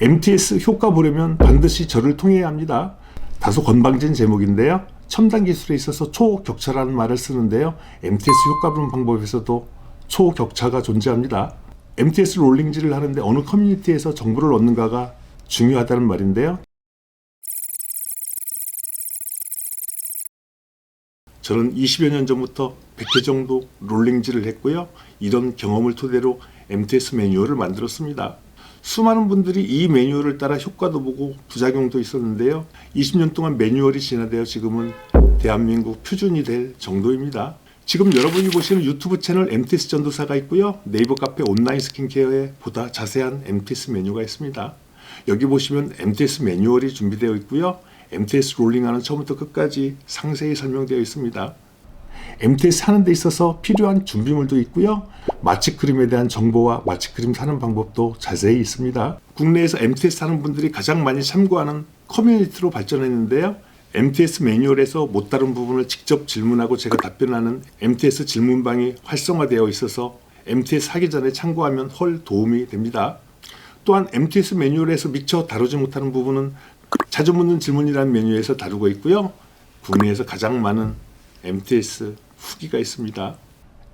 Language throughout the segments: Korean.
MTS 효과 보려면 반드시 저를 통해야 합니다. 다소 건방진 제목인데요. 첨단 기술에 있어서 초격차라는 말을 쓰는데요. MTS 효과 보는 방법에서도 초격차가 존재합니다. MTS 롤링질을 하는데 어느 커뮤니티에서 정보를 얻는가가 중요하다는 말인데요. 저는 20여 년 전부터 100회 정도 롤링질을 했고요. 이런 경험을 토대로 MTS 매뉴얼을 만들었습니다. 수많은 분들이 이 매뉴얼을 따라 효과도 보고 부작용도 있었는데요. 20년 동안 매뉴얼이 진화되어 지금은 대한민국 표준이 될 정도입니다. 지금 여러분이 보시는 유튜브 채널 MTS 전도사가 있고요. 네이버 카페 온라인 스킨케어에 보다 자세한 MTS 메뉴가 있습니다. 여기 보시면 MTS 매뉴얼이 준비되어 있고요. MTS 롤링하는 처음부터 끝까지 상세히 설명되어 있습니다. MTS 하는 데 있어서 필요한 준비물도 있고요. 마취 크림에 대한 정보와 마취 크림 사는 방법도 자세히 있습니다. 국내에서 MTS 하는 분들이 가장 많이 참고하는 커뮤니티로 발전했는데요. MTS 매뉴얼에서 못 다룬 부분을 직접 질문하고 제가 답변하는 MTS 질문방이 활성화되어 있어서 MTS 하기 전에 참고하면 훨 도움이 됩니다. 또한 MTS 매뉴얼에서 미처 다루지 못하는 부분은 자주 묻는 질문이라는 메뉴에서 다루고 있고요. 국내에서 가장 많은 MTS 후기가 있습니다.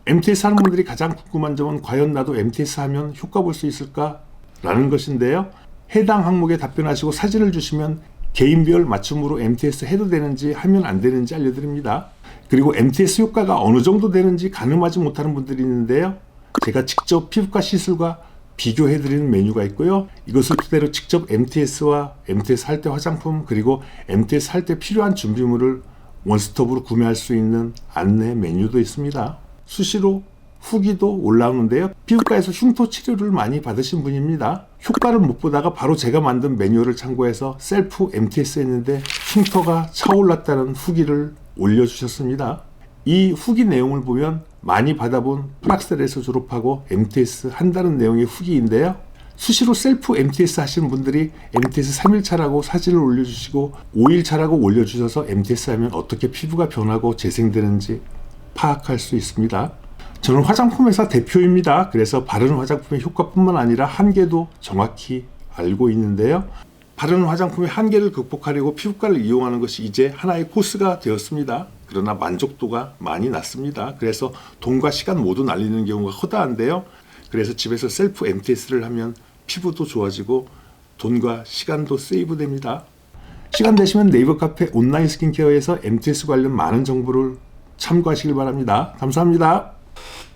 MTS 하는 분들이 가장 궁금한 점은 과연 나도 MTS 하면 효과 볼 수 있을까? 라는 것인데요. 해당 항목에 답변하시고 사진을 주시면 개인별 맞춤으로 MTS 해도 되는지 하면 안 되는지 알려드립니다. 그리고 MTS 효과가 어느 정도 되는지 가늠하지 못하는 분들이 있는데요. 제가 직접 피부과 시술과 비교해드리는 메뉴가 있고요. 이것을 토대로 직접 MTS와 MTS 할 때 화장품 그리고 MTS 할 때 필요한 준비물을 원스톱으로 구매할 수 있는 안내 메뉴도 있습니다. 수시로 후기도 올라오는데요. 피부과에서 흉터 치료를 많이 받으신 분입니다. 효과를 못 보다가 바로 제가 만든 매뉴얼을 참고해서 셀프 MTS 했는데 흉터가 차올랐다는 후기를 올려주셨습니다. 이 후기 내용을 보면 많이 받아본 프락셀에서 졸업하고 MTS 한다는 내용의 후기인데요. 수시로 셀프 MTS 하시는 분들이 MTS 3일차라고 사진을 올려주시고 5일차라고 올려주셔서 MTS 하면 어떻게 피부가 변하고 재생되는지 파악할 수 있습니다. 저는 화장품 회사 대표입니다. 그래서 바르는 화장품의 효과뿐만 아니라 한계도 정확히 알고 있는데요. 바르는 화장품의 한계를 극복하려고 피부과를 이용하는 것이 이제 하나의 코스가 되었습니다. 그러나 만족도가 많이 낮습니다. 그래서 돈과 시간 모두 날리는 경우가 허다한데요. 그래서 집에서 셀프 MTS를 하면 피부도 좋아지고 돈과 시간도 세이브 됩니다. 시간 되시면 네이버 카페 온라인 스킨케어에서 MTS 관련 많은 정보를 참고하시길 바랍니다. 감사합니다.